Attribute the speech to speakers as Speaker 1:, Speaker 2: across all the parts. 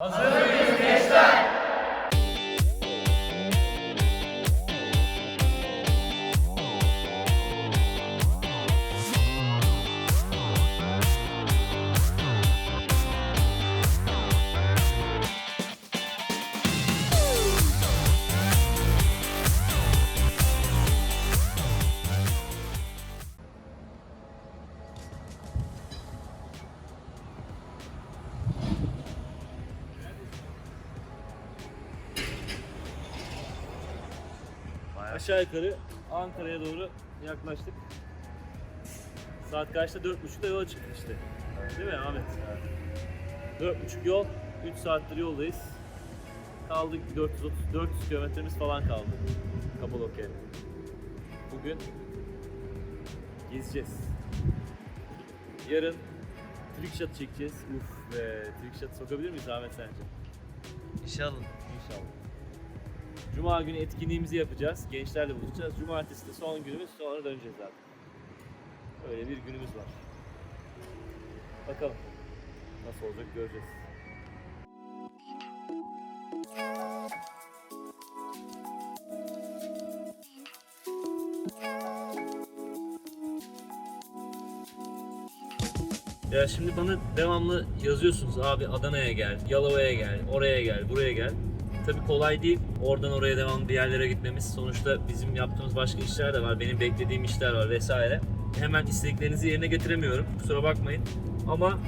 Speaker 1: Aşağı Ankara'ya doğru yaklaştık. Saat kaçta? 4.30'da yola çıktık işte. Değil mi Ahmet? 4.30 yol, 3 saattir yoldayız. Kaldık 430 400 kilometremiz falan kaldı. Kapadokya'ya. Bugün gezeceğiz. Yarın trickshot çekeceğiz. Uf be, trickshot sokabilir miyiz Ahmet sence?
Speaker 2: İnşallah.
Speaker 1: İnşallah. Cuma günü etkinliğimizi yapacağız. Gençlerle buluşacağız. Cumartesi de son günümüz. Sonra döneceğiz zaten. Öyle bir günümüz var. Bakalım. Nasıl olacak göreceğiz. Ya şimdi bana devamlı yazıyorsunuz abi Adana'ya gel, Yalova'ya gel, oraya gel, buraya gel. Tabii kolay değil. Oradan oraya devamlı bir yerlere gitmemiz. Sonuçta bizim yaptığımız başka işler de var. Benim beklediğim işler var vesaire. Hemen istediklerinizi yerine getiremiyorum. Kusura bakmayın. Ama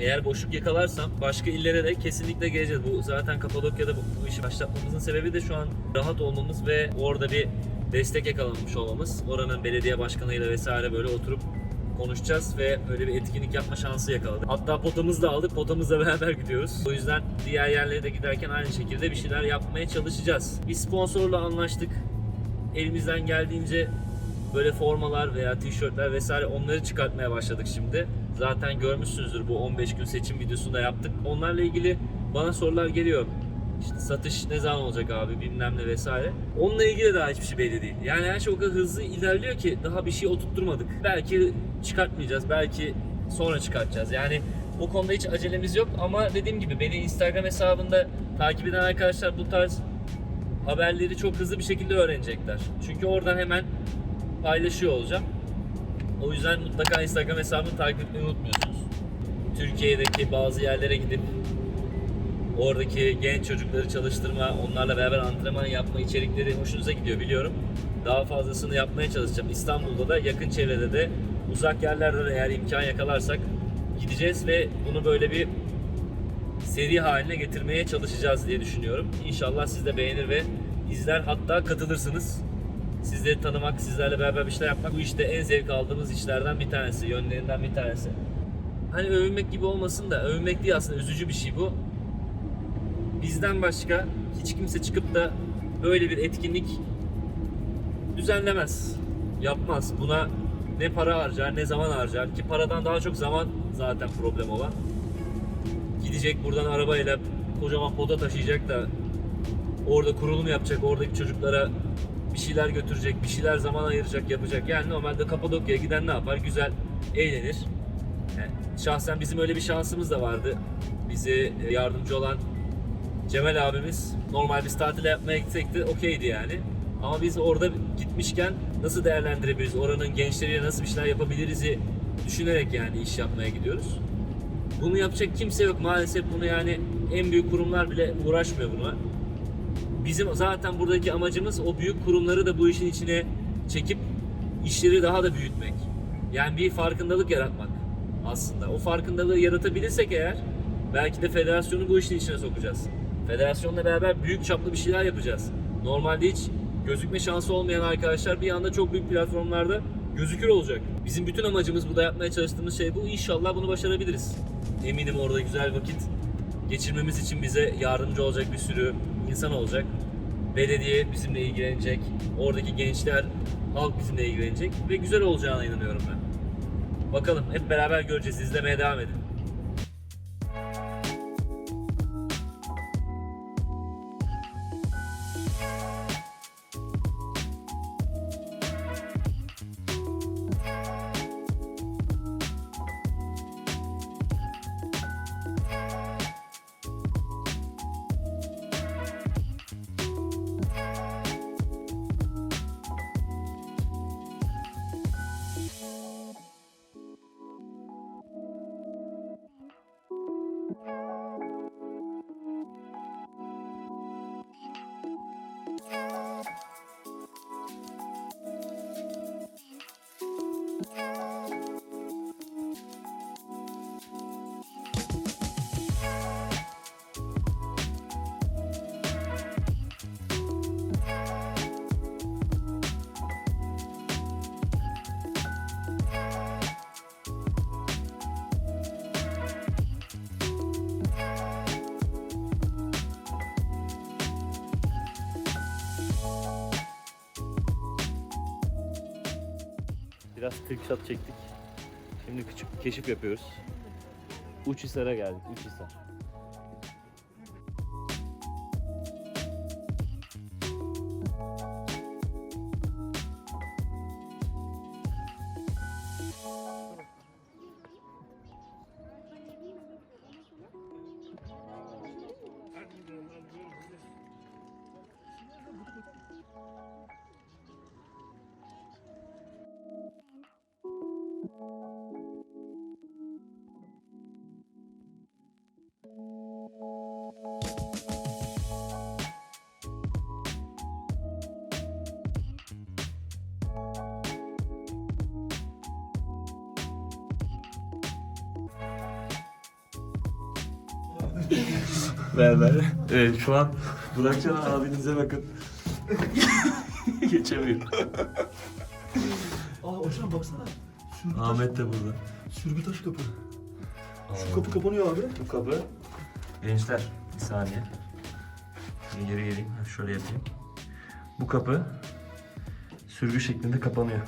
Speaker 1: eğer boşluk yakalarsam başka illere de kesinlikle geleceğiz. Bu zaten Kapadokya'da bu, bu işi başlatmamızın sebebi de şu an rahat olmamız ve orada bir destek yakalamış olmamız. Oranın belediye başkanıyla vesaire böyle oturup konuşacağız ve öyle bir etkinlik yapma şansı yakaladık. Hatta potamızı da aldık. Potamızla beraber gidiyoruz. O yüzden diğer yerlere de giderken aynı şekilde bir şeyler yapmaya çalışacağız. Bir sponsorla anlaştık. Elimizden geldiğince böyle formalar veya tişörtler vesaire onları çıkartmaya başladık şimdi. Zaten görmüşsünüzdür bu 15 gün seçim videosunu da yaptık. Onlarla ilgili bana sorular geliyor. İşte satış ne zaman olacak abi bilmem ne vesaire. Onunla ilgili daha hiçbir şey belli değil. Yani her şey o kadar hızlı ilerliyor ki daha bir şey oturtturmadık. Belki çıkartmayacağız, belki sonra çıkartacağız. Yani o konuda hiç acelemiz yok ama dediğim gibi beni Instagram hesabında takip eden arkadaşlar bu tarz haberleri çok hızlı bir şekilde öğrenecekler. Çünkü oradan hemen paylaşıyor olacağım. O yüzden mutlaka Instagram hesabını takip etmeyi unutmuyorsunuz. Türkiye'deki bazı yerlere gidip oradaki genç çocukları çalıştırma, onlarla beraber antrenman yapma içerikleri hoşunuza gidiyor biliyorum. Daha fazlasını yapmaya çalışacağım. İstanbul'da da yakın çevrede de uzak yerlerde de eğer imkan yakalarsak gideceğiz ve bunu böyle bir seri haline getirmeye çalışacağız diye düşünüyorum. İnşallah siz de beğenir ve izler hatta katılırsınız. Sizleri tanımak, sizlerle beraber bir şeyler yapmak bu işte en zevk aldığımız işlerden bir tanesi, yönlerinden bir tanesi. Hani övünmek gibi olmasın da övünmek değil aslında üzücü bir şey bu bizden başka hiç kimse çıkıp da böyle bir etkinlik düzenlemez. Yapmaz. Buna ne para harcar ne zaman harcar ki paradan daha çok zaman zaten problem olan. Gidecek buradan arabayla kocaman pota taşıyacak da orada kurulum yapacak, oradaki çocuklara bir şeyler götürecek, bir şeyler zaman ayıracak, yapacak. Yani normalde Kapadokya'ya giden ne yapar? Güzel eğlenir. Yani şahsen bizim öyle bir şansımız da vardı. Bize yardımcı olan Cemal abimiz normal biz tatile yapmaya gitsek de okeydi yani. Ama biz orada gitmişken nasıl değerlendirebiliriz, oranın gençleriyle nasıl bir şeyler yapabiliriz'i düşünerek yani iş yapmaya gidiyoruz. Bunu yapacak kimse yok maalesef bunu yani en büyük kurumlar bile uğraşmıyor buna. Bizim zaten buradaki amacımız o büyük kurumları da bu işin içine çekip işleri daha da büyütmek. Yani bir farkındalık yaratmak aslında. O farkındalığı yaratabilirsek eğer belki de federasyonu bu işin içine sokacağız. Federasyonla beraber büyük çaplı bir şeyler yapacağız. Normalde hiç gözükme şansı olmayan arkadaşlar bir anda çok büyük platformlarda gözükür olacak. Bizim bütün amacımız burada yapmaya çalıştığımız şey bu. İnşallah bunu başarabiliriz. Eminim orada güzel vakit geçirmemiz için bize yardımcı olacak bir sürü insan olacak. Belediye bizimle ilgilenecek. Oradaki gençler, halk bizimle ilgilenecek ve güzel olacağına inanıyorum ben. Bakalım hep beraber göreceğiz. İzlemeye devam edin.
Speaker 3: Biraz trickshot çektik. Şimdi küçük keşif yapıyoruz. Uçhisar'a geldik. Uçhisar. Ver ver. Evet şu an Burakcan abinize bakın. Geçemiyor.
Speaker 2: Aa hocam baksana. Sürgü taş,
Speaker 3: Ahmet de burada.
Speaker 2: sürgü taş kapı. Şu kapı kapanıyor abi.
Speaker 3: Bu kapı. Gençler bir saniye. Bir geri geleyim. Şöyle yapayım. Bu kapı sürgü şeklinde kapanıyor.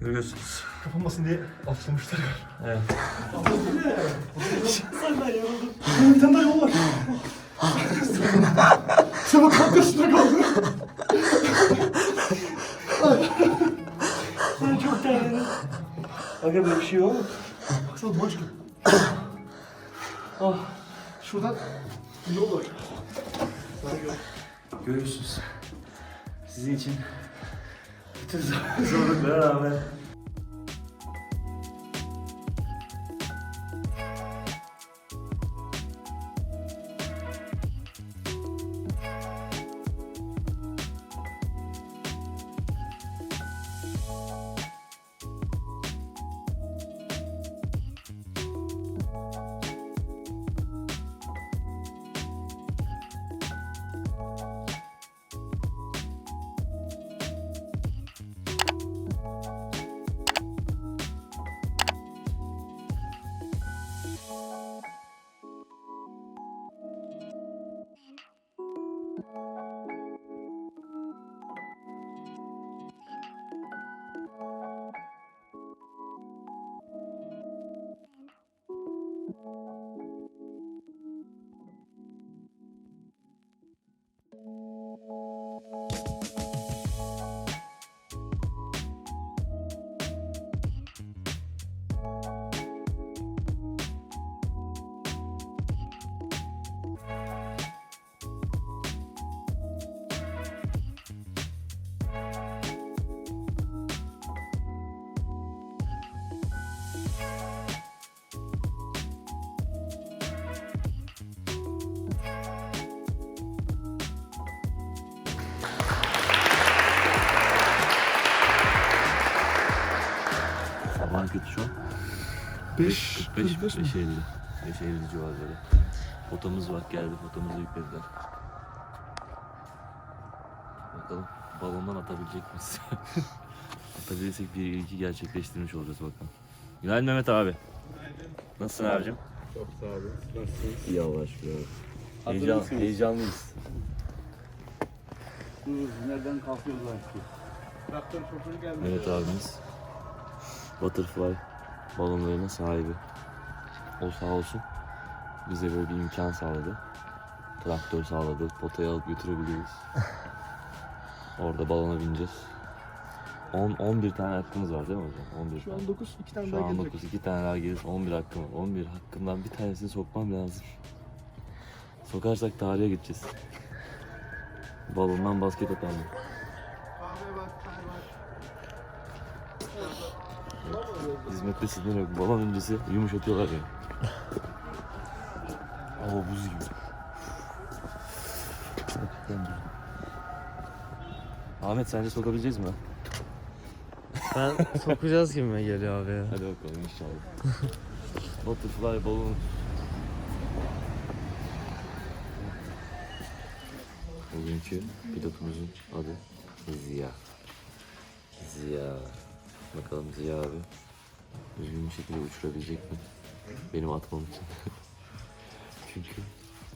Speaker 3: Görüyorsunuz.
Speaker 2: Kapanmasın diye aflamışlar.
Speaker 3: Evet.
Speaker 2: Sen ben yoruldum. Ama bir tane daha yol var. Sen bak arkasında kaldı. Sen çok terledin.
Speaker 3: Aga böyle bir şey yok mu?
Speaker 2: Baksana duman çıkıyor. Ah. Şuradan yol var. Ben gör.
Speaker 3: Görüyorsunuz. Sizin için bütün zor- zorluklara rağmen
Speaker 2: 5,
Speaker 3: 45 5 50. 5 50 civarları. Fotomuz var geldi fotomuzu yüklediler. Bakalım balondan atabilecek miyiz? Atabilirsek bir ilki gerçekleştirmiş olacağız bakalım. Günaydın Mehmet abi. Nasılsın abicim?
Speaker 2: Çok sağ olun. Nasılsınız?
Speaker 3: İyi Allah aşkına. Heyecan, heyecanlıyız.
Speaker 2: Nereden kalkıyoruz artık? Traktör şoförü geldi.
Speaker 3: Mehmet abimiz Butterfly balonlarının sahibi. O sağ olsun bize böyle bir imkan sağladı. Traktör sağladı. Potaya alıp götürebiliyoruz. Orada balona bineceğiz. 10 11 tane hakkımız var değil mi hocam? 11
Speaker 2: Şu
Speaker 3: tane.
Speaker 2: an 9, 2 tane
Speaker 3: Şu
Speaker 2: daha
Speaker 3: an
Speaker 2: gelecek.
Speaker 3: 9 2 tane daha gelirse 11 hakkım var. 11 hakkımdan bir tanesini sokmam lazım. Sokarsak tarihe gideceğiz. Balondan basket atalım. Hizmette sizden yok. Balon öncesi yumuşatıyorlar ya. Oo buz gibi. Ahmet sence sokabileceğiz mi?
Speaker 4: Ben sokacağız gibime geliyor abi ya.
Speaker 3: Hadi bakalım inşallah. Butterfly balon. Bugünkü pilotumuzun adı Ziya. Ziya. Bakalım Ziya abi düzgün bir şekilde uçurabilecek mi? Benim atmam için. Çünkü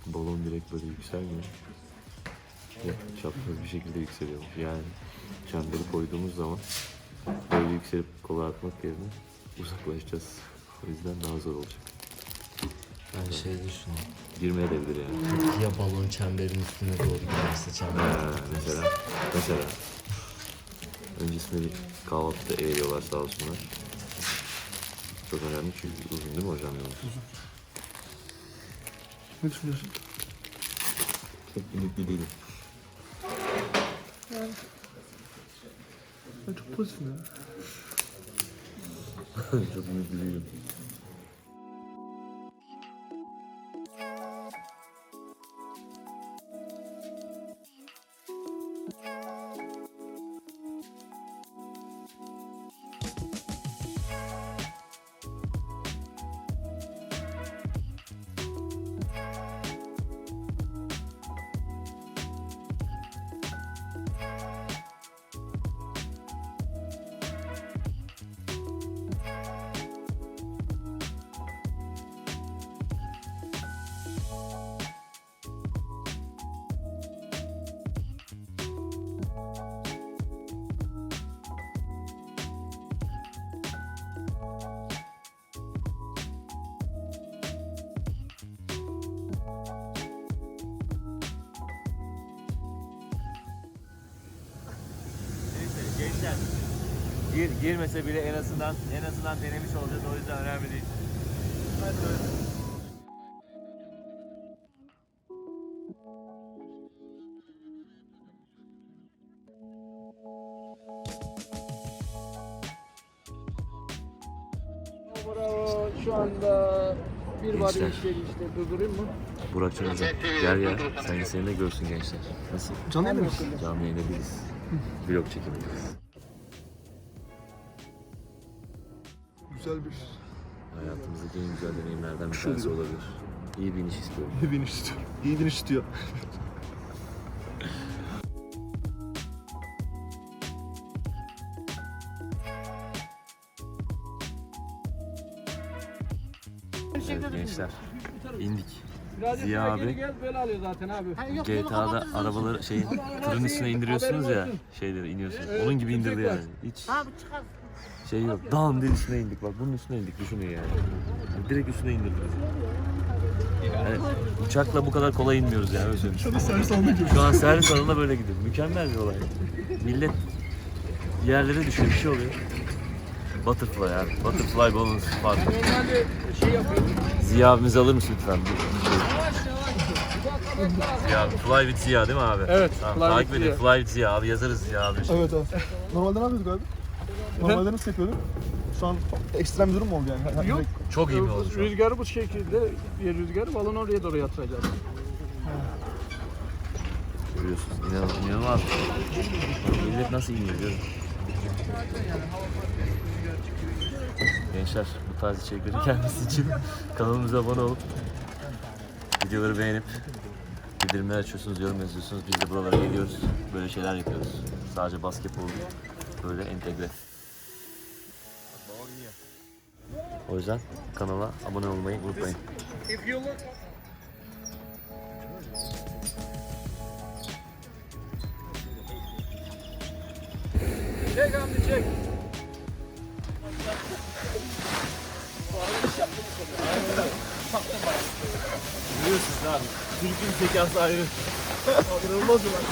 Speaker 3: balon direkt böyle yükselmiyor. Ve çapraz bir şekilde yükseliyor. Yani çemberi koyduğumuz zaman Böyle yükselip kola atmak yerine uzaklaşacağız. O yüzden daha zor olacak.
Speaker 4: Ben şey düşünüyorum.
Speaker 3: Girmeye de bilir yani.
Speaker 4: Ya balon çemberin üstüne doğru giderse çember.
Speaker 3: Ha, mesela, mesela. Öncesinde bir kahvaltıda eğiliyorlar sağ olsunlar. Çok önemli çünkü uzun değil mi hocam yolumuz?
Speaker 2: Ne düşünüyorsun?
Speaker 3: Çok ümitli değilim.
Speaker 2: Ben çok pozitifim ya.
Speaker 3: Çok ümitli değilim.
Speaker 1: Gençler. Gir, girmese bile en azından en azından denemiş olacağız. O yüzden önemli değil.
Speaker 5: Bravo. Şu anda bir
Speaker 3: Gençler.
Speaker 5: işleri işte durdurayım mı?
Speaker 3: Burakcan hocam gel ya. Sen seni de görsün gençler. Nasıl?
Speaker 2: Canlı yayında mısın?
Speaker 3: Canlı yayında değiliz. Vlog çekimindeyiz.
Speaker 2: Güzel bir
Speaker 3: Hayatımızdaki en güzel deneyimlerden bir tanesi olabilir. İyi bir iniş istiyorum.
Speaker 2: iyi bir iniş istiyor. İyi bir iniş istiyor.
Speaker 3: Evet gençler. indik.
Speaker 5: Radyo
Speaker 3: Ziya abi.
Speaker 5: böyle alıyor zaten abi.
Speaker 3: GTA'da arabaları şeyin tırın üstüne indiriyorsunuz ya şeyleri iniyorsunuz. Onun gibi indirdi yani. Hiç şey yok. Dağın diye üstüne indik bak bunun üstüne indik düşünün yani. Direkt üstüne indirdi bizi. Yani uçakla bu kadar kolay inmiyoruz yani öyle söyleyeyim.
Speaker 2: Şu anda servis alanına.
Speaker 3: Şu an servis alanında böyle gidiyor. Mükemmel bir olay. Millet yerlere düşüyor bir şey oluyor. Butterfly abi. Butterfly balloons var.
Speaker 5: Normalde şey.
Speaker 3: Ziya abimizi alır mısın lütfen? Bir şey. Ziya. Fly with Ziya değil mi abi?
Speaker 5: Evet,
Speaker 3: Tamam,
Speaker 5: Fly
Speaker 3: takip
Speaker 5: with
Speaker 3: edin. Fly with Ziya abi yazarız Ziya abi.
Speaker 2: Evet abi. Normalde ne yapıyorduk abi? Normalde nasıl yapıyorduk? Şu an ekstrem bir durum mu oldu yani?
Speaker 5: Yok.
Speaker 3: Çok iyi mi oldu şu an?
Speaker 5: Rüzgarı bu şekilde bir rüzgarı balon oraya doğru yatıracağız.
Speaker 3: Görüyorsunuz. İnanılmaz. inanılmaz. Millet nasıl iniyor görün. Gençler bu tarz içeriklerin gelmesi için kanalımıza abone olup videoları beğenip bildirimler açıyorsunuz, yorum yazıyorsunuz. Biz de buralara geliyoruz. Böyle şeyler yapıyoruz. Sadece basketbol değil. Böyle entegre. O yüzden kanala abone olmayı unutmayın.
Speaker 5: Çek Hamdi çek.
Speaker 1: Biliyorsunuz abi. Türk'ün zekası ayrı.
Speaker 2: İnanılmaz bir olay.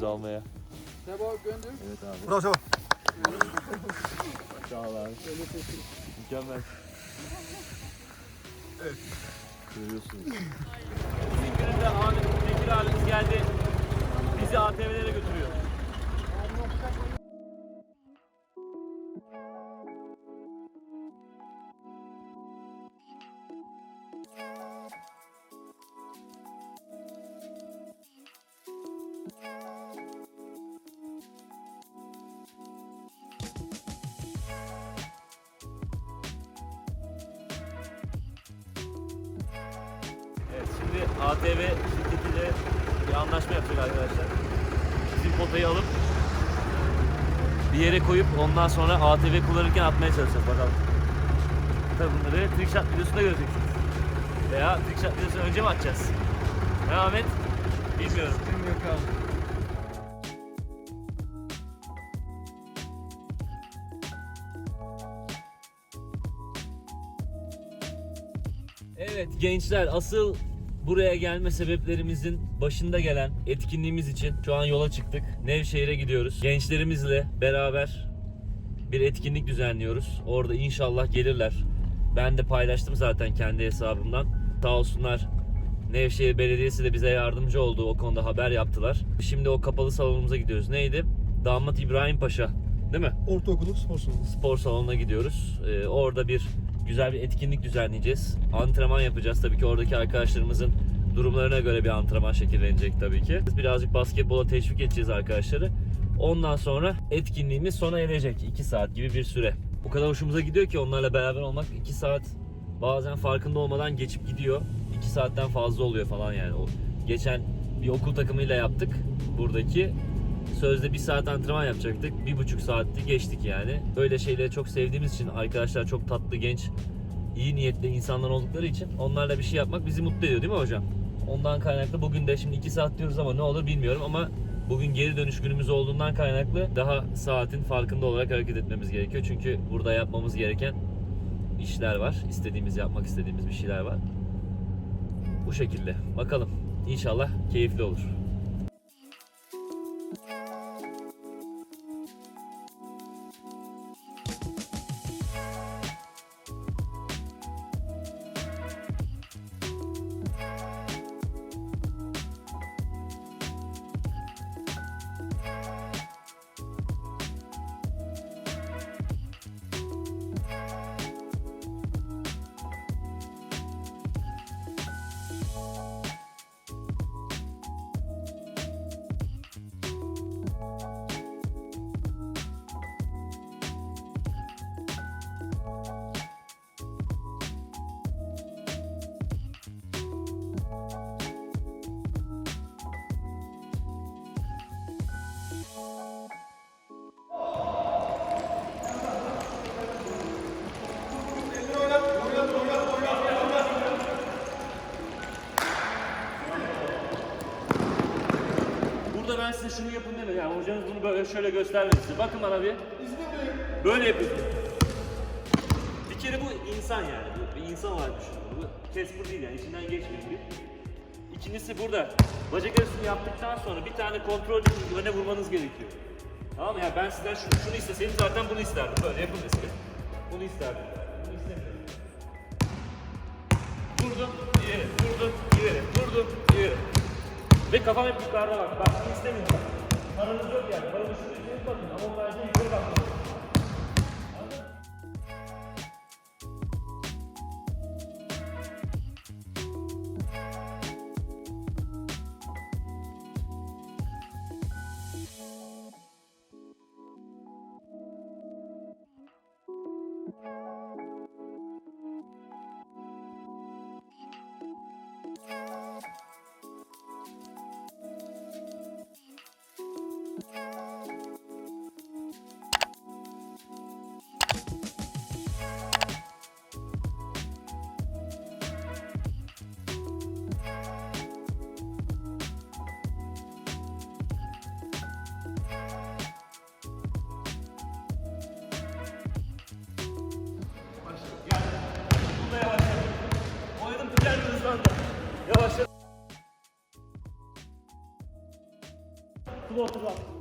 Speaker 3: Ödülümüzü almaya.
Speaker 5: Sebo gönder.
Speaker 3: Evet abi.
Speaker 2: Bravo Şaba.
Speaker 3: Sağ ol abi. Mükemmel.
Speaker 2: Evet.
Speaker 3: Görüyorsunuz.
Speaker 1: Bizim gününde Ahmet Bekir abimiz geldi. Bizi ATV'lere götürüyor. Şimdi ATV şirketiyle bir anlaşma yapacak arkadaşlar. Bizim potayı alıp bir yere koyup ondan sonra ATV kullanırken atmaya çalışacağız bakalım. Tabii bunları trick shot videosunda göreceksiniz. Veya trickshot videosunu önce mi atacağız? Ne Ahmet? Bilmiyorum. Evet gençler asıl buraya gelme sebeplerimizin başında gelen etkinliğimiz için şu an yola çıktık. Nevşehir'e gidiyoruz. Gençlerimizle beraber bir etkinlik düzenliyoruz. Orada inşallah gelirler. Ben de paylaştım zaten kendi hesabımdan. Sağ olsunlar Nevşehir Belediyesi de bize yardımcı oldu. O konuda haber yaptılar. Şimdi o kapalı salonumuza gidiyoruz. Neydi? Damat İbrahim Paşa. Değil mi?
Speaker 2: Ortaokulu spor salonu.
Speaker 1: spor salonuna gidiyoruz. Ee, orada bir güzel bir etkinlik düzenleyeceğiz. Antrenman yapacağız. Tabii ki oradaki arkadaşlarımızın durumlarına göre bir antrenman şekillenecek tabii ki. Birazcık basketbola teşvik edeceğiz arkadaşları. Ondan sonra etkinliğimiz sona erecek. 2 saat gibi bir süre. O kadar hoşumuza gidiyor ki onlarla beraber olmak 2 saat bazen farkında olmadan geçip gidiyor. 2 saatten fazla oluyor falan yani. O geçen bir okul takımıyla yaptık buradaki. Sözde bir saat antrenman yapacaktık. Bir buçuk saatti geçtik yani. Böyle şeyleri çok sevdiğimiz için arkadaşlar çok tatlı, genç, iyi niyetli insanlar oldukları için onlarla bir şey yapmak bizi mutlu ediyor değil mi hocam? Ondan kaynaklı bugün de şimdi 2 saat diyoruz ama ne olur bilmiyorum ama bugün geri dönüş günümüz olduğundan kaynaklı daha saatin farkında olarak hareket etmemiz gerekiyor. Çünkü burada yapmamız gereken işler var. İstediğimiz, yapmak istediğimiz bir şeyler var. Bu şekilde. Bakalım. İnşallah keyifli olur. Burada ben size şunu yapın demedim. Yani hocanız bunu böyle şöyle göstermedi size. Bakın bana bir. Böyle yapıyorsun. Bir kere bu insan yani. Bu bir insan olarak düşünün. Bu Casper değil yani. içinden geçmeyin bir. İkincisi burada. Bacak arasını yaptıktan sonra bir tane kontrol öne vurmanız gerekiyor. Tamam mı? Yani ben sizden şunu, şunu isteseydim zaten bunu isterdim. Böyle yapın deseydim. Bunu isterdim. Bunu istemiyorum. Vurdum, ileri, vurdum, ileri, vurdum, ileri. Ve kafam hep yukarıda bak. Bak bunu istemiyorum. Paranız yok yani. Paranız üstüne bakın ama o yukarı bakın. Yavaş yavaş. Floater'la.